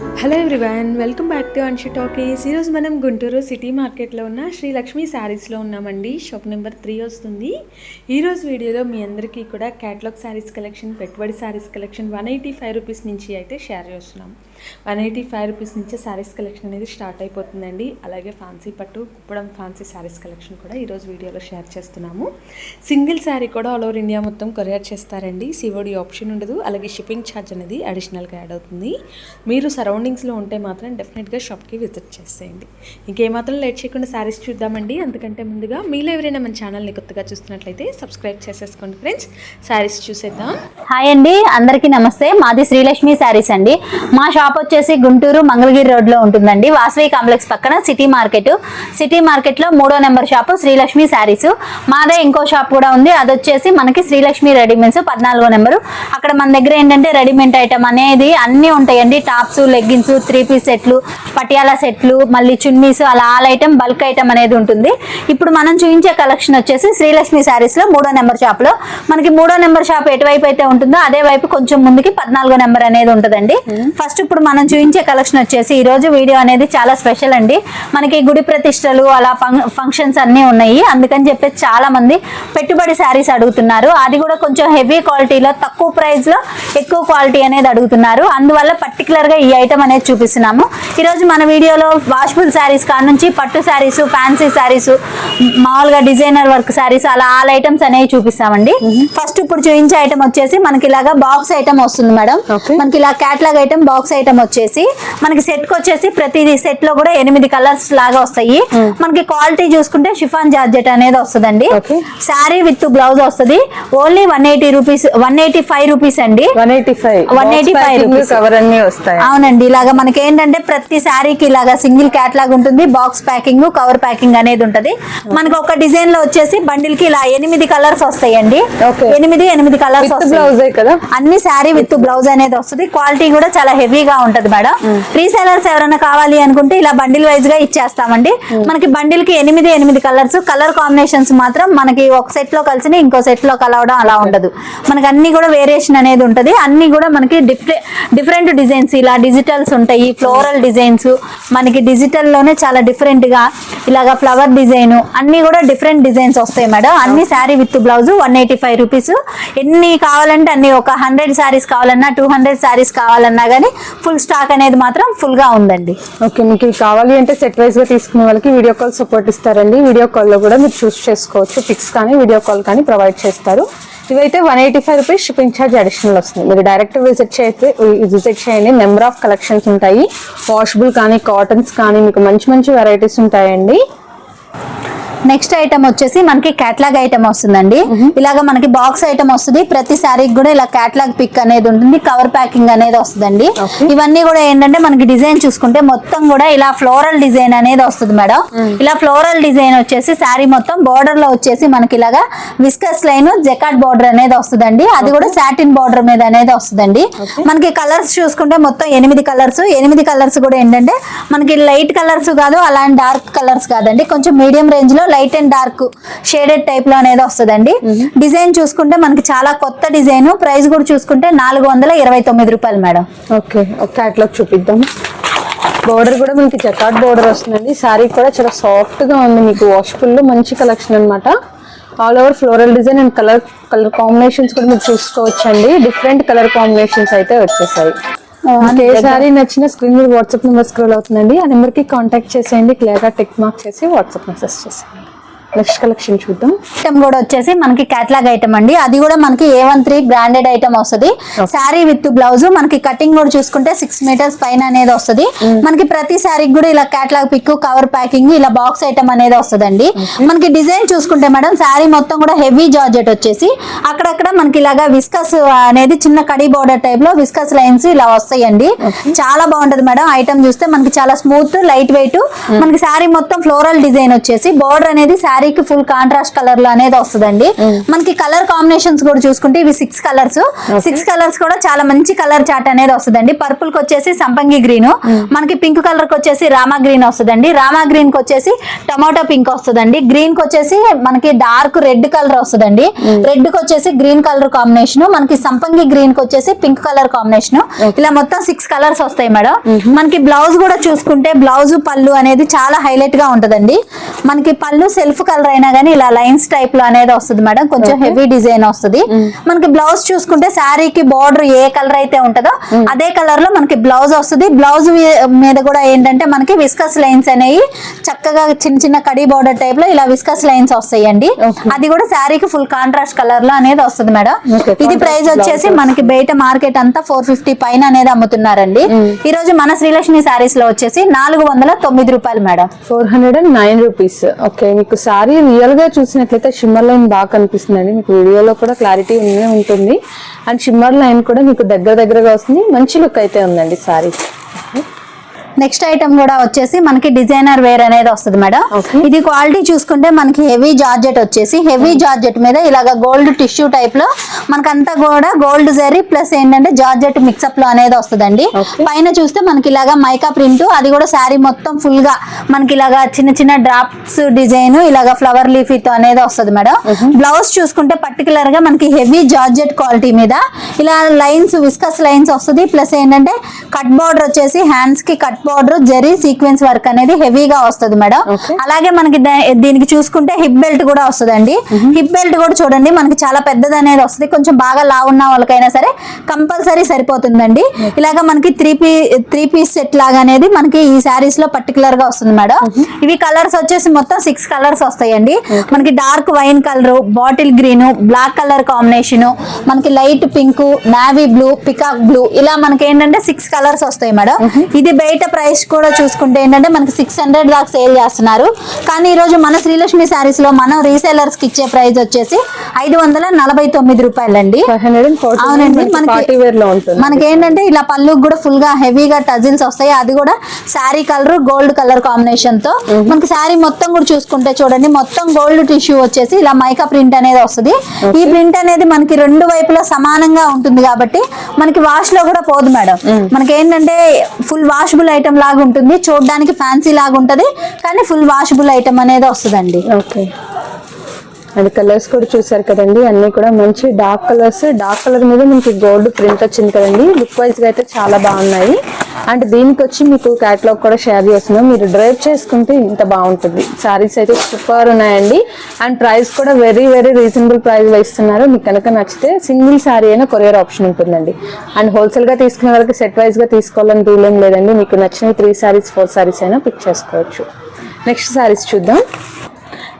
Hello everyone welcome back to Anshi talkies ఈరోజు మనం Guntur city మార్కెట్లో ఉన్న శ్రీ లక్ష్మీ శారీస్లో ఉన్నామండి. షాప్ నెంబర్ త్రీ వస్తుంది. ఈరోజు వీడియోలో మీ అందరికీ కూడా క్యాటలాగ్ శారీస్ కలెక్షన్ పెట్టుబడి sarees collection one eighty five rupees నుంచి అయితే షేర్ చేస్తున్నాం. వన్ ఎయిటీ ఫైవ్ రూపీస్ నుంచే శారీస్ కలెక్షన్ అనేది స్టార్ట్ అయిపోతుందండి. అలాగే ఫ్యాన్సీ పట్టు కుప్పడం ఫ్యాన్సీ శారీస్ కలెక్షన్ కూడా ఈరోజు వీడియోలో షేర్ చేస్తున్నాము. సింగిల్ శారీ కూడా ఆల్ ఓవర్ ఇండియా మొత్తం కొరియర్ చేస్తారండి. సివోడి ఆప్షన్ ఉండదు. అలాగే షిప్పింగ్ ఛార్జ్ అనేది అడిషనల్గా యాడ్ అవుతుంది. మీరు సరౌండింగ్స్లో ఉంటే మాత్రం డెఫినెట్గా షాప్కి విజిట్ చేసేయండి. ఇంకేమాత్రం లేట్ చేయకుండా శారీస్ చూద్దామండి. అందుకంటే ముందుగా మీలో ఎవరైనా మన ఛానల్ని కొత్తగా చూస్తున్నట్లయితే సబ్స్క్రైబ్ చేసేసుకోండి ఫ్రెండ్స్. శారీస్ చూసేద్దాం. హాయ్ అండి. అందరికీ నమస్తే. మాది శ్రీలక్ష్మి శారీస్ అండి. మా షాప్ వచ్చేసి గుంటూరు మంగళగిరి రోడ్లో ఉంటుందండి. వాసవి కాంప్లెక్స్ పక్కన సిటీ మార్కెట్. సిటీ మార్కెట్లో మూడో నెంబర్ షాప్ శ్రీలక్ష్మి శారీస్. మాదే ఇంకో షాప్ కూడా ఉంది. అది వచ్చేసి మనకి శ్రీలక్ష్మి రెడీమేడ్స్ పద్నాలుగో నెంబరు. అక్కడ మన దగ్గర ఏంటంటే రెడీమేడ్ ఐటమ్ అనేది అన్ని ఉంటాయండి. టాప్స్ లెగ్గిన్స్ త్రీ పీస్ సెట్లు పటియాలా సెట్లు మళ్ళీ చున్నీస్ అలా ఆల్ ఐటమ్ బల్క్ ఐటమ్ అనేది ఉంటుంది. ఇప్పుడు మనం చూపించే కలెక్షన్ వచ్చేసి శ్రీలక్ష్మి శారీస్లో మూడో నెంబర్ షాప్లో. మనకి మూడో నెంబర్ షాప్ ఎటువైపు అయితే ఉంటుందో అదే వైపు కొంచెం ముందుకి పద్నాలుగో నెంబర్ అనేది ఉంటుందండి. ఫస్ట్ ఇప్పుడు మనం చూపించే కలెక్షన్ వచ్చేసి ఈ రోజు వీడియో అనేది చాలా స్పెషల్ అండి. మనకి గుడి ప్రతిష్టలు అలా ఫంక్షన్స్ అన్ని ఉన్నాయి. అందుకని చెప్పేసి చాలా మంది పెట్టుబడి శారీస్ అడుగుతున్నారు. అది కూడా కొంచెం హెవీ క్వాలిటీలో తక్కువ ప్రైస్లో ఎక్కువ క్వాలిటీ అనేది అడుగుతున్నారు. అందువల్ల పర్టికులర్గా ఈ ఐటమ్ అనేది చూపిస్తున్నాము. ఈ రోజు మన వీడియోలో వాష్ఫుల్ శారీస్ కాడ నుంచి పట్టు శారీస్ ఫ్యాన్సీ శారీస్ మామూలుగా డిజైనర్ వర్క్ శారీస్ అలా ఆల్ ఐటమ్స్ అనేవి చూపిస్తామండి. ఫస్ట్ ఇప్పుడు చూపించే ఐటమ్ వచ్చేసి మనకి ఇలాగా బాక్స్ ఐటమ్ వస్తుంది మేడం. మనకి ఇలా క్యాట్లాగ్ ఐటమ్ బాక్స్ ఐటమ్ వచ్చేసి మనకి సెట్కి వచ్చేసి ప్రతి సెట్లో కూడా ఎనిమిది కలర్స్ లాగా వస్తాయి. మనకి క్వాలిటీ చూసుకుంటే షిఫాన్ జార్జెట్ అనేది వస్తుందండి. శారీ విత్ బ్లౌజ్ వస్తుంది. Only one eighty rupees one eighty five rupees అండి one eighty five 185 rupees. Cover అన్ని వస్తాయి. అవునండి. ఇలాగా మనకి ఏంటంటే ప్రతి శారీకి ఇలాగా సింగిల్ క్యాట్లాగ్ ఉంటుంది. బాక్స్ ప్యాకింగ్ కవర్ ప్యాకింగ్ అనేది ఉంటది. మనకి ఒక డిజైన్లో వచ్చేసి బండిల్కి ఇలా ఎనిమిది కలర్స్ వస్తాయండి. ఎనిమిది ఎనిమిది కలర్స్ బ్లౌజే కదా? అన్ని శారీ విత్ బ్లౌజ్ అనేది వస్తుంది. క్వాలిటీ కూడా చాలా హెవీగా ఉంటది మేడం. రీసెలర్స్ ఎవరైనా కావాలి అనుకుంటే ఇలా బండిల్ వైజ్గా ఇచ్చేస్తామండి. మనకి బండిల్కి ఎనిమిది ఎనిమిది కలర్స్ కలర్ కాంబినేషన్స్ మాత్రం మనకి ఒక సెట్లో కలిసి ఇంకో సెట్లో కలవడం అలా ఉండదు. మనకి అన్ని కూడా వేరియేషన్ అనేది ఉంటది. అన్ని కూడా మనకి డిఫరెంట్ డిఫరెంట్ డిజైన్స్ ఇలా డిజిటల్స్ ఉంటాయి. ఫ్లోరల్ డిజైన్స్ మనకి డిజిటల్లోనే చాలా డిఫరెంట్గా ఇలాగా ఫ్లవర్ డిజైన్ అన్ని కూడా డిఫరెంట్ డిజైన్స్ వస్తాయి మేడం. అన్ని sari with blouse one eighty five rupees ఎన్ని కావాలంటే అన్ని ఒక హండ్రెడ్ శారీస్ కావాలన్నా టూ హండ్రెడ్ శారీస్ కావాలన్నా కానీ ఫుల్ స్టాక్ అనేది మాత్రం ఫుల్గా ఉందండి. ఓకే మీకు ఇవి కావాలి అంటే సెట్ వైజ్గా తీసుకునే వాళ్ళకి వీడియో కాల్ సపోర్ట్ ఇస్తారండి. వీడియో కాల్లో కూడా మీరు చూస్ చేసుకోవచ్చు. పిక్స్ కానీ వీడియో కాల్ కానీ ప్రొవైడ్ చేస్తారు. ఇవైతే one eighty five rupees shipping charge additional వస్తుంది. మీరు డైరెక్ట్ విజిట్ చేస్తే విజిట్ చేయండి. నెంబర్ ఆఫ్ కలెక్షన్స్ ఉంటాయి. వాషబుల్ కానీ కాటన్స్ కానీ మీకు మంచి మంచి వెరైటీస్ ఉంటాయండి. నెక్స్ట్ ఐటమ్ వచ్చేసి మనకి క్యాట్లాగ్ ఐటమ్ వస్తుందండి. ఇలాగ మనకి బాక్స్ ఐటమ్ వస్తుంది. ప్రతి శారీకి కూడా ఇలా క్యాట్లాగ్ పిక్ అనేది ఉంటుంది. కవర్ ప్యాకింగ్ అనేది వస్తుందండి. ఇవన్నీ కూడా ఏంటంటే మనకి డిజైన్ చూసుకుంటే మొత్తం కూడా ఇలా ఫ్లోరల్ డిజైన్ అనేది వస్తుంది మేడం. ఇలా ఫ్లోరల్ డిజైన్ వచ్చేసి శారీ మొత్తం బోర్డర్లో వచ్చేసి మనకి ఇలాగా విస్కస్ లైన్ జెకాట్ బోర్డర్ అనేది వస్తుందండి. అది కూడా సాటిన్ బోర్డర్ మీద అనేది వస్తుందండి. మనకి కలర్స్ చూసుకుంటే మొత్తం ఎనిమిది కలర్స్ ఎనిమిది కలర్స్ కూడా ఏంటంటే మనకి లైట్ కలర్స్ కాదు అలాంటి డార్క్ కలర్స్ కాదండి. కొంచెం మీడియం రేంజ్లో లైట్ అండ్ డార్క్ షేడెడ్ టైప్లో అనేది వస్తుందండి. డిజైన్ చూసుకుంటే మనకి చాలా కొత్త డిజైన్. ప్రైస్ కూడా చూసుకుంటే నాలుగు వందల ఇరవై తొమ్మిది రూపాయలు మేడం. ఓకే క్యాట్లాగ్ చూపిద్దాం. బోర్డర్ కూడా మనకి జకాట్ బోర్డర్ వస్తుందండి. శారీ కూడా చాలా సాఫ్ట్గా ఉంది మీకు. వాష్ఫుల్లో మంచి కలెక్షన్ అన్నమాట. All over floral design and colour colour combinations కూడా మీరు చూసుకోవచ్చండి. డిఫరెంట్ కలర్ కాంబినేషన్స్ అయితే వచ్చేసాయి. మీకు ఏ శారీ నచ్చిన స్క్రీన్ మీద వాట్సాప్ నెంబర్ స్క్రోల్ అవుతుందండి. ఆ నెంబర్కి కాంటాక్ట్ చేసేయండి. క్లియర్గా టిక్ మార్క్ చేసి వాట్సాప్ మెసేజ్ చేసేయండి. నెక్స్ట్ కలెక్షన్ చూద్దాం. ఐటమ్ కూడా వచ్చేసి మనకి క్యాట్లాగ్ ఐటమ్ అండి. అది కూడా మనకి A one three branded item వస్తుంది. శారీ విత్ బ్లౌజ్ మనకి కటింగ్ కూడా చూసుకుంటే సిక్స్ మీటర్స్ పైన అనేది వస్తుంది. మనకి ప్రతి శారీకి కూడా ఇలా క్యాట్లాగ్ పిక్ కవర్ ప్యాకింగ్ ఇలా బాక్స్ ఐటమ్ అనేది వస్తుందండి. మనకి డిజైన్ చూసుకుంటే మేడం శారీ మొత్తం కూడా హెవీ జార్జెట్ వచ్చేసి అక్కడక్కడ మనకి ఇలాగా విస్కస్ అనేది చిన్న కడి బోర్డర్ టైప్లో విస్కస్ లైన్స్ ఇలా వస్తాయండి. చాలా బాగుంటది మేడం. ఐటమ్ చూస్తే మనకి చాలా స్మూత్ లైట్ వెయిట్ మనకి శారీ మొత్తం ఫ్లోరల్ డిజైన్ వచ్చేసి బోర్డర్ అనేది శారీ శారీకి ఫుల్ కాంట్రాస్ట్ కలర్లో అనేది వస్తుందండి. మనకి కలర్ కాంబినేషన్స్ కూడా చూసుకుంటే ఇవి సిక్స్ కలర్స్ సిక్స్ కలర్స్ కూడా చాలా మంచి కలర్ చాట్ అనేది వస్తుందండి. పర్పుల్కి వచ్చేసి సంపంగి గ్రీన్ మనకి పింక్ కలర్కి వచ్చేసి రామా గ్రీన్ వస్తుందండి. రామా గ్రీన్కి వచ్చేసి టమాటో పింక్ వస్తుందండి. గ్రీన్కి వచ్చేసి మనకి డార్క్ రెడ్ కలర్ వస్తుందండి. రెడ్కి వచ్చేసి గ్రీన్ కలర్ కాంబినేషన్ మనకి సంపంగి గ్రీన్కి వచ్చేసి పింక్ కలర్ కాంబినేషన్ ఇలా మొత్తం సిక్స్ కలర్స్ వస్తాయి మేడం. మనకి బ్లౌజ్ కూడా చూసుకుంటే బ్లౌజ్ పళ్ళు అనేది చాలా హైలైట్గా ఉంటదండి. మనకి పళ్ళు సెల్ఫ్ కలర్ అయినా గానీ ఇలా లైన్స్ టైప్లో అనేది వస్తుంది మేడం. కొంచెం హెవీ డిజైన్ వస్తుంది. మనకి బ్లౌజ్ చూసుకుంటే శారీకి బార్డర్ ఏ కలర్ అయితే ఉంటుందో అదే కలర్లో మనకి బ్లౌజ్ వస్తుంది. బ్లౌజ్ మీద కూడా ఏంటంటే మనకి విస్కస్ లైన్స్ అనేవి చక్కగా చిన్న చిన్న కడి బార్డర్ టైప్లో ఇలా విస్కస్ లైన్స్ వస్తాయండి. అది కూడా శారీకి ఫుల్ కాంట్రాస్ట్ కలర్లో అనేది వస్తుంది మేడం. ఇది ప్రైస్ వచ్చేసి మనకి బయట మార్కెట్ అంతా ఫోర్ ఫిఫ్టీ పైన అనేది అమ్ముతున్నారండి. ఈ రోజు మన శ్రీలక్ష్మి శారీస్లో వచ్చేసి నాలుగు వందల తొమ్మిది రూపాయలు madam. Four hundred and nine rupees. Okay మీకు సారీ రియల్గా చూసినట్లయితే షిమ్మర్ లైన్ బాగా కనిపిస్తుందండి. మీకు వీడియోలో కూడా క్లారిటీ ఉండే ఉంటుంది. అండ్ షిమ్మర్ లైన్ కూడా మీకు దగ్గర దగ్గరగా వస్తుంది. మంచి లుక్ అయితే ఉందండి సారీ. నెక్స్ట్ ఐటమ్ కూడా వచ్చేసి మనకి డిజైనర్ వేర్ అనేది వస్తుంది మేడం. ఇది క్వాలిటీ చూసుకుంటే మనకి హెవీ జార్జెట్ వచ్చేసి హెవీ జార్జెట్ మీద ఇలాగ గోల్డ్ టిష్యూ టైప్లో మనకంతా కూడా గోల్డ్ జరీ ప్లస్ ఏంటంటే జార్జెట్ మిక్సప్లో అనేది వస్తుందండి. పైన చూస్తే మనకి ఇలాగా మైకా ప్రింట్ అది కూడా శారీ మొత్తం ఫుల్గా మనకి ఇలాగా చిన్న చిన్న డ్రాప్స్ డిజైన్ ఇలాగా ఫ్లవర్ లీఫ్తో అనేది వస్తుంది మేడం. బ్లౌజ్ చూసుకుంటే పర్టికులర్గా మనకి హెవీ జార్జెట్ క్వాలిటీ మీద ఇలా లైన్స్ విస్కస్ లైన్స్ వస్తుంది. ప్లస్ ఏంటంటే కట్ బార్డర్ వచ్చేసి హ్యాండ్స్కి cut border zari sequence work అనేది హెవీగా వస్తుంది మేడం. అలాగే మనకి దీనికి చూసుకుంటే హిప్ బెల్ట్ కూడా వస్తుందండి. హిప్ బెల్ట్ కూడా చూడండి మనకి చాలా పెద్దది అనేది వస్తుంది. కొంచెం బాగా లా ఉన్న వాళ్ళకైనా సరే కంపల్సరీ సరిపోతుందండి. ఇలాగ మనకి three P three piece set లాగా అనేది మనకి ఈ శారీస్లో పర్టికులర్గా వస్తుంది మేడం. ఇవి కలర్స్ వచ్చేసి మొత్తం సిక్స్ కలర్స్ వస్తాయండి. మనకి dark wine colour bottle green black colour combination మనకి light pink navy blue peacock blue ఇలా మనకి ఏంటంటే సిక్స్ కలర్స్ వస్తాయి మేడం. ఇది బయట ప్రైస్ కూడా చూసుకుంటే ఏంటంటే మనకి సిక్స్ హండ్రెడ్ దాకా సేల్ చేస్తున్నారు. కానీ ఈ రోజు మన శ్రీలక్ష్మి శారీస్లో మనం రీసేలర్స్కి ఇచ్చే ప్రైస్ వచ్చేసి ఐదు వందల నలభై తొమ్మిది రూపాయలండి. అవునండి ఉంటుంది మనకి ఏంటంటే ఇలా పళ్ళు కూడా ఫుల్గా హెవీగా టజిల్స్ వస్తాయి. అది కూడా శారీ కలర్ గోల్డ్ కలర్ కాంబినేషన్తో. మనకి శారీ మొత్తం కూడా చూసుకుంటే చూడండి మొత్తం గోల్డ్ టిష్యూ వచ్చేసి ఇలా మైకా ప్రింట్ అనేది వస్తుంది. ఈ ప్రింట్ అనేది మనకి రెండు వైపులా సమానంగా ఉంటుంది కాబట్టి మనకి వాష్లో కూడా పోదు మేడం. మనకి ఏంటంటే ఫుల్ వాషబుల్ ఐటమ్ లాగా ఉంటుంది. చూడడానికి ఫ్యాన్సీ లాగా ఉంటది. కానీ ఫుల్ వాషబుల్ ఐటమ్ అనేది వస్తుందండి. ఓకే అండ్ కలర్స్ కూడా చూసారు కదండి అన్ని కూడా మంచి డార్క్ కలర్స్. డార్క్ కలర్ మీద మీకు గోల్డ్ ప్రింట్ వచ్చింది కదండి. లుక్ వైజ్గా అయితే చాలా బాగున్నాయి. అండ్ దీనికి వచ్చి మీకు క్యాటలాగ్ కూడా షేర్ చేస్తున్నాం. మీరు డ్రైవ్ చేసుకుంటే ఇంత బాగుంటుంది. సారీస్ అయితే సూపర్ ఉన్నాయండి. అండ్ ప్రైస్ కూడా వెరీ వెరీ రీజనబుల్ ప్రైస్ ఇస్తున్నారు. మీకు కనుక నచ్చితే సింగిల్ సారీ అయినా కొరియర్ ఆప్షన్ ఉంటుందండి. అండ్ హోల్సేల్గా తీసుకునే వాళ్ళకి సెట్ వైజ్గా తీసుకోవాలని రూల్ ఏం లేదండి. మీకు నచ్చిన త్రీ శారీస్ ఫోర్ శారీస్ అయినా పిక్ చేసుకోవచ్చు. నెక్స్ట్ సారీస్ చూద్దాం.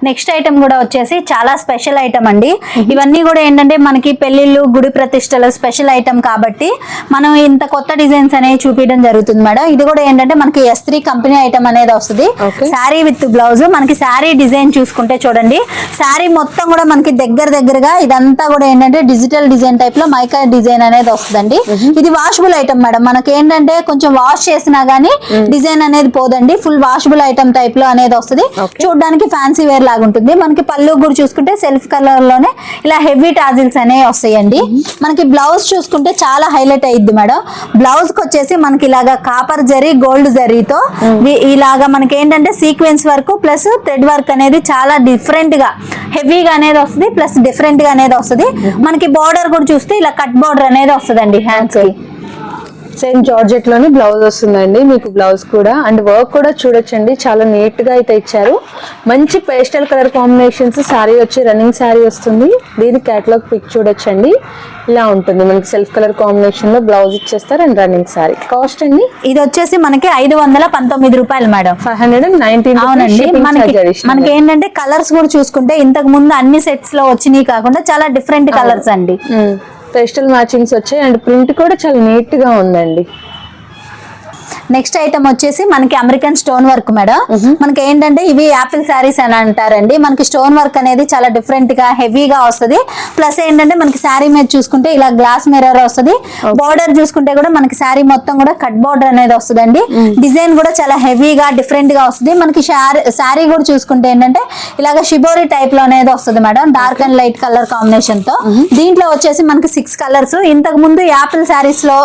నెక్స్ట్ ఐటమ్ కూడా వచ్చేసి చాలా స్పెషల్ ఐటమ్ అండి. ఇవన్నీ కూడా ఏంటంటే మనకి పెళ్ళిళ్ళు గుడి ప్రతిష్టల స్పెషల్ ఐటమ్ కాబట్టి మనం ఇంత కొత్త డిజైన్స్ అనేవి చూపించడం జరుగుతుంది మేడం. ఇది కూడా ఏంటంటే మనకి ఎస్ త్రీ కంపెనీ ఐటమ్ అనేది వస్తుంది. Sari with blouse. మనకి శారీ డిజైన్ చూసుకుంటే చూడండి. శారీ మొత్తం కూడా మనకి దగ్గర దగ్గరగా ఇదంతా కూడా ఏంటంటే డిజిటల్ డిజైన్ టైప్లో మైకా డిజైన్ అనేది వస్తుందండి. ఇది వాషబుల్ ఐటమ్ మేడం. మనకి ఏంటంటే కొంచెం వాష్ చేసినా గానీ డిజైన్ అనేది పోదండి. ఫుల్ వాషబుల్ ఐటమ్ టైప్లో అనేది వస్తుంది. చూడడానికి ఫ్యాన్సీ వేర్ లాగా ఉంటుంది మనకి పళ్ళు కూడా చూసుకుంటే సెల్ఫ్ కలర్లోనే ఇలా హెవీ టాజిల్స్ అనేవి వస్తాయండి. మనకి బ్లౌజ్ చూసుకుంటే చాలా హైలైట్ అయ్యిద్ది మేడం. బ్లౌజ్కి వచ్చేసి మనకి ఇలాగా కాపర్ జరీ గోల్డ్ జరీతో ఇలాగా మనకి ఏంటంటే sequence work plus thread work అనేది చాలా డిఫరెంట్గా హెవీగా అనేది వస్తుంది ప్లస్ డిఫరెంట్గా అనేది వస్తుంది. మనకి బార్డర్ కూడా చూస్తే ఇలా కట్ బార్డర్ అనేది వస్తుందండి హ్యాండ్స్కి సేమ్ జార్జెట్లోనే బ్లౌజ్ వస్తుందండి మీకు బ్లౌజ్ కూడా. అండ్ వర్క్ కూడా చూడొచ్చండి చాలా నీట్గా అయితే ఇచ్చారు. మంచి పేస్టల్ కలర్ కాంబినేషన్స్ శారీ వచ్చి రన్నింగ్ శారీ వస్తుంది. దీని కేటలాగ్ పిక్ చూడొచ్చండి. ఇలా ఉంటుంది మనకి సెల్ఫ్ కలర్ కాంబినేషన్లో బ్లౌజ్ ఇచ్చేస్తారు అండ్ రన్నింగ్ శారీ కాస్ట్ అండి? ఇది వచ్చేసి మనకి ఐదు వందల పంతొమ్మిది రూపాయలు madam. Five hundred and nineteen అవునండి. మనకి మనకి ఏంటంటే కలర్స్ కూడా చూసుకుంటే ఇంతకు ముందు అన్ని సెట్స్లో వచ్చినాయి కాకుండా చాలా డిఫరెంట్ కలర్స్ అండి. పేస్టల్ మ్యాచింగ్స్ వచ్చాయి. అండ్ ప్రింట్ కూడా చాలా నీట్గా ఉందండి. నెక్స్ట్ ఐటమ్ వచ్చేసి మనకి అమెరికన్ స్టోన్ వర్క్ మేడం మనకి ఏంటంటే ఇవి యాపిల్ శారీస్ అని అంటారండి. మనకి స్టోన్ వర్క్ అనేది చాలా డిఫరెంట్గా హెవీగా వస్తది. ప్లస్ ఏంటంటే మనకి శారీ మీద చూసుకుంటే ఇలా గ్లాస్ మిర్రర్ వస్తది. బార్డర్ చూసుకుంటే కూడా మనకి శారీ మొత్తం కూడా కట్ బార్డర్ అనేది వస్తుందండి. డిజైన్ కూడా చాలా హెవీగా డిఫరెంట్గా వస్తుంది. మనకి శారీ కూడా చూసుకుంటే ఏంటంటే ఇలాగ షిబోరి టైప్లో అనేది వస్తుంది madam dark and light colour కాంబినేషన్తో. దీంట్లో వచ్చేసి మనకి సిక్స్ కలర్స్ ఇంతకు ముందు యాపిల్ శారీస్లో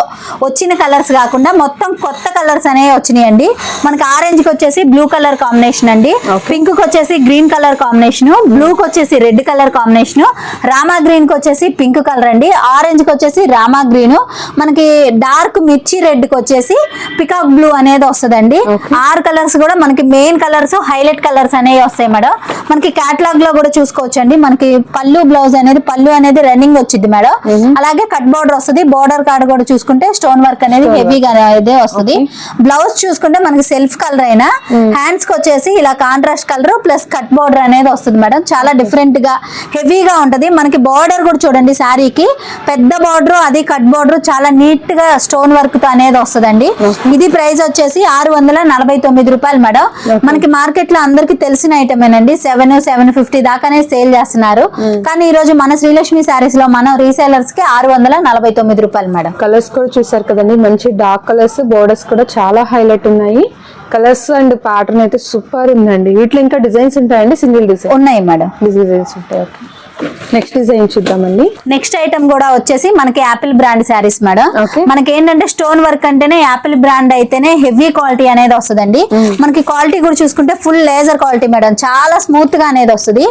వచ్చిన కలర్స్ కాకుండా మొత్తం కొత్త కలర్స్ అనేవి వచ్చినాయండి. మనకి ఆరెంజ్కి వచ్చేసి బ్లూ కలర్ కాంబినేషన్ అండి. పింక్కి వచ్చేసి గ్రీన్ కలర్ కాంబినేషన్ బ్లూ కి వచ్చేసి రెడ్ కలర్ కాంబినేషన్ రామా గ్రీన్కి వచ్చేసి పింక్ కలర్ అండి. ఆరెంజ్కి వచ్చేసి రామా గ్రీన్ మనకి డార్క్ మిర్చి రెడ్కి వచ్చేసి పికాక్ బ్లూ అనేది వస్తుందండి. ఆరు కలర్స్ కూడా మనకి మెయిన్ కలర్స్ హైలైట్ కలర్స్ అనేవి వస్తాయి మేడం. మనకి కేటలాగ్లో కూడా చూసుకోవచ్చు అండి మనకి పళ్ళు బ్లౌజ్ అనేది పళ్ళు అనేది రన్నింగ్ వచ్చింది మేడం. అలాగే కట్ బోర్డర్ వస్తుంది. బోర్డర్ కార్డ్ కూడా చూసుకుంటే స్టోన్ వర్క్ అనేది హెవీగా అనేది వస్తుంది. బ్లౌజ్ చూసుకుంటే మనకి సెల్ఫ్ కలర్ అయినా హ్యాండ్స్కి వచ్చేసి ఇలా contrast colour plus cut border అనేది వస్తుంది మేడం చాలా డిఫరెంట్గా హెవీగా ఉంటది. మనకి బార్డర్ కూడా చూడండి శారీకి. పెద్ద బార్డర్ అది కట్ బార్డర్ చాలా నీట్గా స్టోన్ వర్క్తో అనేది వస్తుందండి. ఇది ప్రైస్ వచ్చేసి ఆరు వందల నలభై తొమ్మిది రూపాయలు మేడం మనకి మార్కెట్లో అందరికి తెలిసిన ఐటమేనండి సెవెన్ సెవెన్ ఫిఫ్టీ దాకానే సేల్ చేస్తున్నారు. కానీ ఈ రోజు మన శ్రీలక్ష్మి శారీస్లో మనం రీసేలర్స్కి ఆరు వందల నలభై తొమ్మిది రూపాయలు మేడం కలర్స్ కూడా చూసారు కదండి. మంచి డార్క్ కలర్స్ బోర్డర్స్ కూడా చాలా హైలైట్ ఉన్నాయి. కలర్స్ అండ్ ప్యాటర్న్ అయితే సూపర్ ఉందండి. వీటిలో ఇంకా డిజైన్స్ ఉంటాయండి సింగిల్ డిజైన్ ఉన్నాయి మేడం డిజైన్స్ ఉంటాయి ఓకే నెక్స్ట్ డిజైన్ చూద్దామండి. నెక్స్ట్ ఐటమ్ కూడా వచ్చేసి మనకి యాపిల్ బ్రాండ్ శారీస్ మేడం. మనకి ఏంటంటే స్టోన్ వర్క్ అంటేనే యాపిల్ బ్రాండ్ అయితేనే హెవీ క్వాలిటీ అనేది వస్తుందండి. మనకి క్వాలిటీ కూడా చూసుకుంటే ఫుల్ లేజర్ క్వాలిటీ మేడం చాలా స్మూత్గా అనేది వస్తుంది.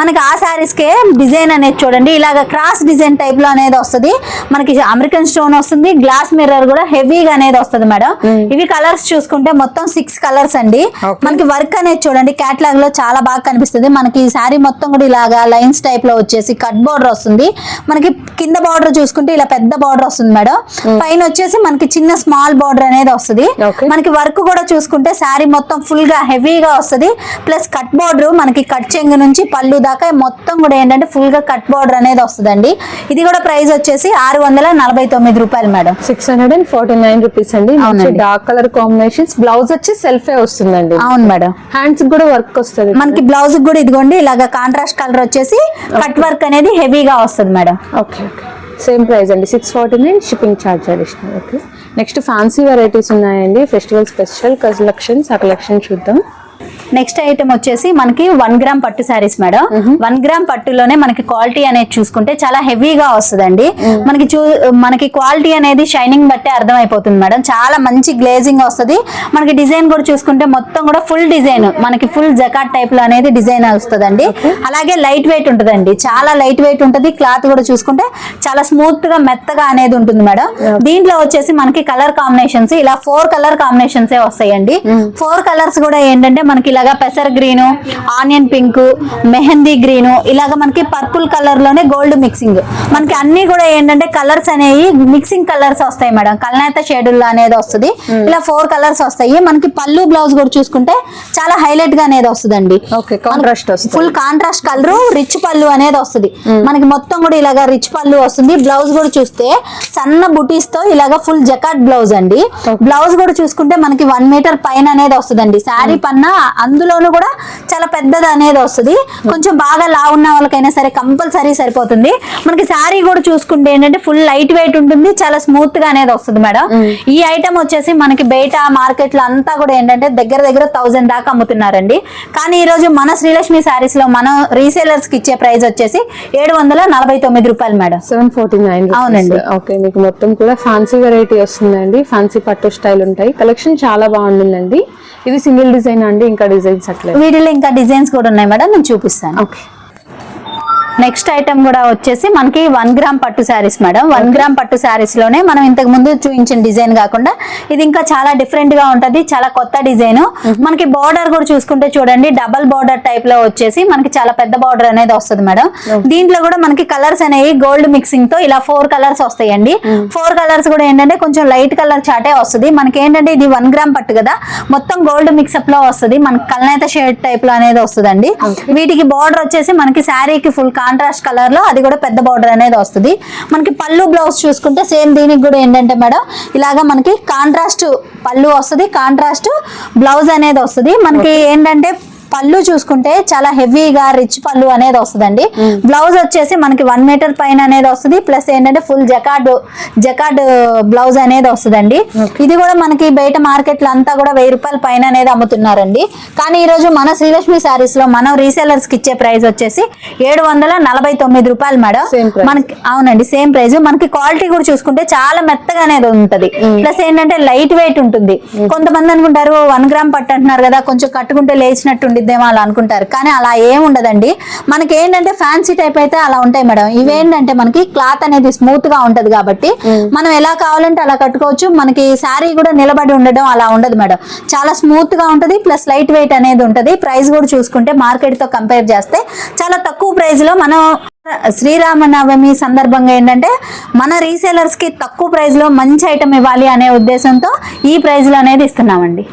మనకి ఆ శారీస్ కే డిజైన్ అనేది చూడండి. ఇలాగ క్రాస్ డిజైన్ టైప్లో అనేది వస్తుంది. మనకి అమెరికన్ స్టోన్ వస్తుంది. గ్లాస్ మిర్రర్ కూడా హెవీగా అనేది వస్తుంది మేడం ఇవి కలర్స్ చూసుకుంటే మొత్తం సిక్స్ కలర్స్ అండి. మనకి వర్క్ అనేది చూడండి. కేటలాగ్లో చాలా బాగా కనిపిస్తుంది. మనకి ఈ శారీ మొత్తం కూడా ఇలాగా లైన్స్ టైప్ లో వచ్చేసి కట్ బార్డర్ వస్తుంది. మనకి కింద బార్డర్ చూసుకుంటే ఇలా పెద్ద బార్డర్ వస్తుంది మేడం. పైన వచ్చేసి మనకి చిన్న స్మాల్ బార్డర్ అనేది వస్తుంది. మనకి వర్క్ కూడా చూసుకుంటే శారీ మొత్తం ఫుల్గా హెవీగా వస్తుంది. ప్లస్ కట్ బార్డర్ మనకి కట్ చెంగు నుంచి పళ్ళు దాకా మొత్తం కూడా ఏంటంటే ఫుల్గా కట్ బార్డర్ అనేది వస్తుందండి. ఇది కూడా ప్రైస్ వచ్చేసి ఆరు వందల నలభై తొమ్మిది రూపాయలు madam. Six hundred and forty nine rupees అండి. డార్క్ కలర్ కాంబినేషన్స్ బ్లౌజ్ వచ్చి సెల్ఫే వస్తుందండి. అవును మేడం. హ్యాండ్స్ కూడా వర్క్ వస్తుంది. మనకి బ్లౌజ్ కూడా ఇదిగోండి ఇలాగ కాంట్రాస్ట్ కలర్ వచ్చేసి కట్ వర్క్ అనేది హెవీగా వస్తుంది madam. Okay okay same price అండి. Six forty nine shipping charge additional okay next fancy varieties ఉన్నాయండి. ఫెస్టివల్ స్పెషల్ కలెక్షన్స్ ఆ కలెక్షన్ చూద్దాం. నెక్స్ట్ ఐటమ్ వచ్చేసి మనకి వన్ గ్రామ్ పట్టు శారీస్ మేడం. వన్ గ్రామ్ పట్టులోనే మనకి క్వాలిటీ అనేది చూసుకుంటే చాలా హెవీగా వస్తుందండి. మనకి చూ మనకి క్వాలిటీ అనేది షైనింగ్ బట్టే అర్థమైపోతుంది మేడం. చాలా మంచి గ్లేజింగ్ వస్తుంది. మనకి డిజైన్ కూడా చూసుకుంటే మొత్తం కూడా ఫుల్ డిజైన్. మనకి ఫుల్ జకాట్ టైప్లో అనేది డిజైన్ వస్తుందండి. అలాగే లైట్ వెయిట్ ఉంటుందండి. చాలా లైట్ వెయిట్ ఉంటుంది. క్లాత్ కూడా చూసుకుంటే చాలా స్మూత్గా మెత్తగా అనేది ఉంటుంది మేడం. దీంట్లో వచ్చేసి మనకి కలర్ కాంబినేషన్స్ ఇలా ఫోర్ కలర్ కాంబినేషన్స్ వస్తాయండి. ఫోర్ కలర్స్ కూడా ఏంటంటే మనకి ఇలాగా పెసర్ green onion pink mehndi green ఇలాగ మనకి పర్పుల్ కలర్లోనే గోల్డ్ మిక్సింగ్. మనకి అన్ని కూడా ఏంటంటే కలర్స్ అనేవి మిక్సింగ్ కలర్స్ వస్తాయి మేడం. కల్నేత షేడుల్లో అనేది వస్తుంది. ఇలా ఫోర్ కలర్స్ వస్తాయి. మనకి పళ్ళు బ్లౌజ్ కూడా చూసుకుంటే చాలా హైలైట్గా అనేది వస్తుందండి. ఓకే కాంట్రాస్ట్ వస్తుంది. ఫుల్ కాంట్రాస్ట్ కలర్ రిచ్ పళ్ళు అనేది వస్తుంది. మనకి మొత్తం కూడా ఇలాగా రిచ్ పళ్ళు వస్తుంది. బ్లౌజ్ కూడా చూస్తే సన్న బుటీస్తో ఇలాగా ఫుల్ జకాట్ బ్లౌజ్ అండి. బ్లౌజ్ కూడా చూసుకుంటే మనకి వన్ మీటర్ పైన అనేది వస్తుందండి. శారీ పన్న అందులోనూ కూడా చాలా పెద్దది అనేది వస్తుంది. కొంచెం బాగా లా ఉన్న వాళ్ళకైనా సరే కంపల్సరీ సరిపోతుంది. మనకి శారీ కూడా చూసుకుంటే ఏంటంటే ఫుల్ లైట్ వెయిట్ ఉంటుంది చాలా స్మూత్గా అనేది వస్తుంది మేడం. ఈ ఐటమ్ వచ్చేసి మనకి బయట మార్కెట్లో అంతా కూడా ఏంటంటే దగ్గర దగ్గర థౌసండ్ దాకా అమ్ముతున్నారండి. కానీ ఈ రోజు మన శ్రీలక్ష్మి శారీస్లో మనం రీసేలర్స్కి ఇచ్చే ప్రైస్ వచ్చేసి ఏడు వందల నలభై తొమ్మిది రూపాయలు మేడం. సెవెన్ ఫార్టీ నైన్ అవునండి. ఓకే మీకు మొత్తం కూడా ఫ్యాన్సీ వెరైటీ వస్తుందండి. ఫ్యాన్సీ పట్టు స్టైల్ ఉంటాయి. కలెక్షన్ చాలా బాగుంటుందండి. ఇది సింగిల్ డిజైన్ అండి ఇంకా డిజైన్స్ అట్లే. వీటిలో ఇంకా డిజైన్స్ కూడా ఉన్నాయి మేడం నేను చూపిస్తాను. ఓకే. నెక్స్ట్ ఐటమ్ కూడా వచ్చేసి మనకి వన్ గ్రామ్ పట్టు శారీస్ మేడం. వన్ గ్రామ్ పట్టు శారీస్లోనే మనం ఇంతకు ముందు చూపించిన డిజైన్ కాకుండా ఇది ఇంకా చాలా డిఫరెంట్గా ఉంటది చాలా కొత్త డిజైన్. మనకి బార్డర్ కూడా చూసుకుంటే చూడండి డబల్ బార్డర్ టైప్లో వచ్చేసి మనకి చాలా పెద్ద బార్డర్ అనేది వస్తుంది మేడం. దీంట్లో కూడా మనకి కలర్స్ అనేవి గోల్డ్ మిక్సింగ్తో ఇలా ఫోర్ కలర్స్ వస్తాయండి. ఫోర్ కలర్స్ కూడా ఏంటంటే కొంచెం లైట్ కలర్ చాటే వస్తుంది. మనకి ఏంటంటే ఇది వన్ గ్రామ్ పట్టు కదా మొత్తం గోల్డ్ మిక్సప్లో వస్తుంది. మనకి కల్నేత షేడ్ టైప్లో అనేది వస్తుందండి. వీటికి బార్డర్ వచ్చేసి మనకి శారీకి ఫుల్ కాంట్రాస్ట్ కలర్లో అది కూడా పెద్ద బార్డర్ అనేది వస్తుంది. మనకి పళ్ళు బ్లౌజ్ చూసుకుంటే సేమ్ దీనికి కూడా ఏంటంటే మేడం ఇలాగా మనకి కాంట్రాస్ట్ పళ్ళు వస్తుంది కాంట్రాస్ట్ బ్లౌజ్ అనేది వస్తుంది. మనకి ఏంటంటే పళ్ళు చూసుకుంటే చాలా హెవీగా రిచ్ పళ్ళు అనేది వస్తుందండి. బ్లౌజ్ వచ్చేసి మనకి వన్ మీటర్ పైన అనేది వస్తుంది. ప్లస్ ఏంటంటే ఫుల్ జకార్డ్ జకార్డ్ బ్లౌజ్ అనేది వస్తుందండి. ఇది కూడా మనకి బయట మార్కెట్లో అంతా కూడా వెయ్యి రూపాయల పైన అనేది అమ్ముతున్నారండి. కానీ ఈ రోజు మన శ్రీలక్ష్మి సారీస్లో మనం రీసేలర్స్కి ఇచ్చే ప్రైస్ వచ్చేసి ఏడు వందల నలభై తొమ్మిది రూపాయలు మేడం. మనకి అవునండి సేమ్ ప్రైస్ మనకి క్వాలిటీ కూడా చూసుకుంటే చాలా మెత్తగా అనేది ఉంటది. ప్లస్ ఏంటంటే లైట్ వెయిట్ ఉంటుంది. కొంతమంది అనుకుంటారు వన్ గ్రామ్ పట్టు అంటున్నారు కదా కొంచెం కట్టుకుంటే లేచినట్టు ఉండిద్దేమో అలా అనుకుంటారు. కానీ అలా ఏం ఉండదండి. మనకి ఏంటంటే ఫ్యాన్సీ టైప్ అయితే అలా ఉంటాయి మేడం. ఇవేంటంటే మనకి క్లాత్ అనేది స్మూత్గా ఉంటది కాబట్టి మనం ఎలా కావాలంటే అలా కట్టుకోవచ్చు. మనకి శారీ కూడా నిలబడి ఉండడం అలా ఉండదు మేడం. చాలా స్మూత్గా ఉంటది ప్లస్ లైట్ వెయిట్ అనేది ఉంటది. ప్రైస్ కూడా చూసుకుంటే మార్కెట్తో కంపేర్ చేస్తే చాలా తక్కువ ప్రైస్లో మనం శ్రీరామనవమి సందర్భంగా ఏంటంటే మన రీసేలర్స్కి తక్కువ ప్రైస్లో మంచి ఐటమ్ ఇవ్వాలి అనే ఉద్దేశంతో ఈ ప్రైస్లో అనేది ఇస్తున్నామండి.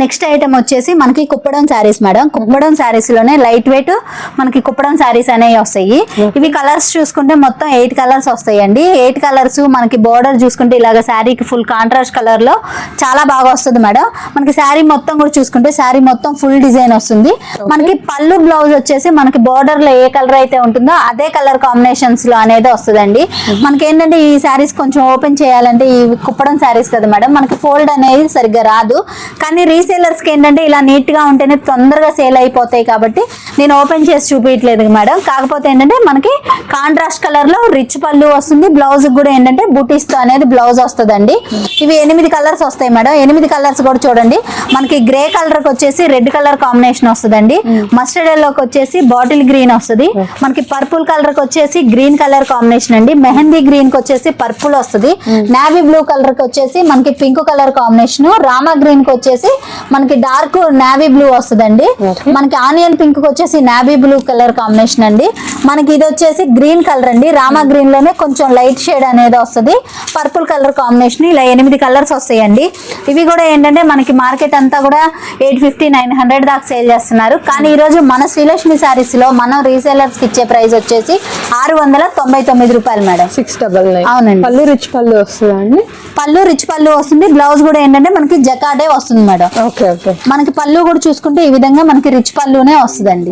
నెక్స్ట్ ఐటమ్ వచ్చేసి మనకి కుప్పడం శారీస్ మేడం. కుప్పడం శారీస్లోనే లైట్ వెయిట్ మనకి కుప్పడం శారీస్ అనేవి వస్తాయి. ఇవి కలర్స్ చూసుకుంటే మొత్తం ఎయిట్ కలర్స్ వస్తాయండి. ఎయిట్ కలర్స్ మనకి బోర్డర్ చూసుకుంటే ఇలాగ శారీకి ఫుల్ కాంట్రాస్ట్ కలర్లో చాలా బాగా వస్తుంది మేడం. మనకి శారీ మొత్తం కూడా చూసుకుంటే శారీ మొత్తం ఫుల్ డిజైన్ వస్తుంది. మనకి పళ్ళు బ్లౌజ్ వచ్చేసి మనకి బోర్డర్లో ఏ కలర్ అయితే ఉంటుందో అదే కలర్ కాంబినేషన్స్లో అనేది వస్తుందండి. మనకి ఏంటంటే ఈ శారీస్ కొంచెం ఓపెన్ చేయాలంటే ఈ కుప్పడం శారీస్ కదా మేడం. మనకి ఫోల్డ్ అనేది సరిగ్గా రాదు. కానీ రీసేలర్స్ కి ఏంటంటే ఇలా నీట్గా ఉంటేనే తొందరగా సేల్ అయిపోతాయి కాబట్టి నేను ఓపెన్ చేసి చూపించలేదు మేడం. కాకపోతే ఏంటంటే మనకి కాంట్రాస్ట్ కలర్లో రిచ్ పళ్ళు వస్తుంది. బ్లౌజ్ కూడా ఏంటంటే బూటీస్తో అనేది బ్లౌజ్ వస్తుందండి. ఇవి ఎనిమిది కలర్స్ వస్తాయి మేడం. ఎనిమిది కలర్స్ కూడా చూడండి. మనకి గ్రే కలర్కి వచ్చేసి రెడ్ కలర్ కాంబినేషన్ వస్తుందండి. మస్టర్డ్ ఎల్లోకి వచ్చేసి బాటిల్ గ్రీన్ వస్తుంది. మనకి పర్పుల్ కలర్కి వచ్చేసి గ్రీన్ కలర్ కాంబినేషన్ అండి. మెహందీ గ్రీన్కి వచ్చేసి పర్పుల్ వస్తుంది. నావీ బ్లూ కలర్కి వచ్చేసి మనకి పింక్ కలర్ కాంబినేషన్ రామా గ్రీన్కి వచ్చేసి మనకి డార్క్ నావీ బ్లూ వస్తుందండి. మనకి ఆనియన్ పింక్ వచ్చేసి నావీ బ్లూ కలర్ కాంబినేషన్ అండి. మనకి ఇది వచ్చేసి గ్రీన్ కలర్ అండి. రామా గ్రీన్లోనే కొంచెం లైట్ షేడ్ అనేది వస్తుంది. పర్పుల్ కలర్ కాంబినేషన్ ఇలా ఎనిమిది కలర్స్ వస్తాయండి. ఇవి కూడా ఏంటంటే మనకి మార్కెట్ అంతా కూడా ఎయిట్ ఫిఫ్టీ నైన్ హండ్రెడ్ దాకా సేల్ చేస్తున్నారు. కానీ ఈ రోజు మన శ్రీలక్ష్మి సారీస్లో మనం రీసేలర్స్కి ఇచ్చే ప్రైస్ వచ్చేసి ఆరు వందల తొంభై తొమ్మిది రూపాయలు మేడం. సిక్స్ డబల్ నైన్ అవునండి. పళ్ళు రిచ్ పళ్ళు వస్తుందా అండి? పళ్ళు రిచ్ పళ్ళు వస్తుంది. బ్లౌజ్ కూడా ఏంటంటే మనకి జకాడే వస్తుంది మేడం. Okay okay. మనకి పళ్ళు కూడా చూసుకుంటే ఈ విధంగా మనకి రిచ్ పళ్ళునే వస్తుందండి.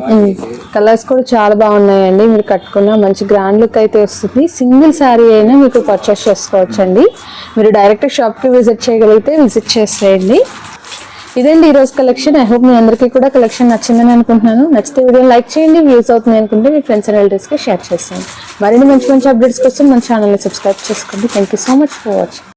కలర్స్ కూడా చాలా బాగున్నాయండి. మీరు కట్టుకున్న మంచి గ్రాండ్ లుక్ అయితే వస్తుంది. సింగిల్ శారీ అయినా మీకు పర్చేస్ చేసుకోవచ్చండి. మీరు డైరెక్ట్ షాప్కి విజిట్ చేయగలిగితే విజిట్ చేసేయండి. ఇదండి ఈరోజు కలెక్షన్ ఐ హోప్ మీ అందరికీ కూడా కలెక్షన్ నచ్చిందని అనుకుంటున్నాను. నచ్చితే వీడియో లైక్ చేయండి వ్యూస్ అవుతుంది అనుకుంటే మీ ఫ్రెండ్స్ అండ్ రిలేటివ్స్కి షేర్ చేస్తాను మరిన్ని మంచి మంచి అప్డేట్స్ కోసం మన ఛానల్ని సబ్స్క్రైబ్ చేసుకోండి. Thank you so much for watching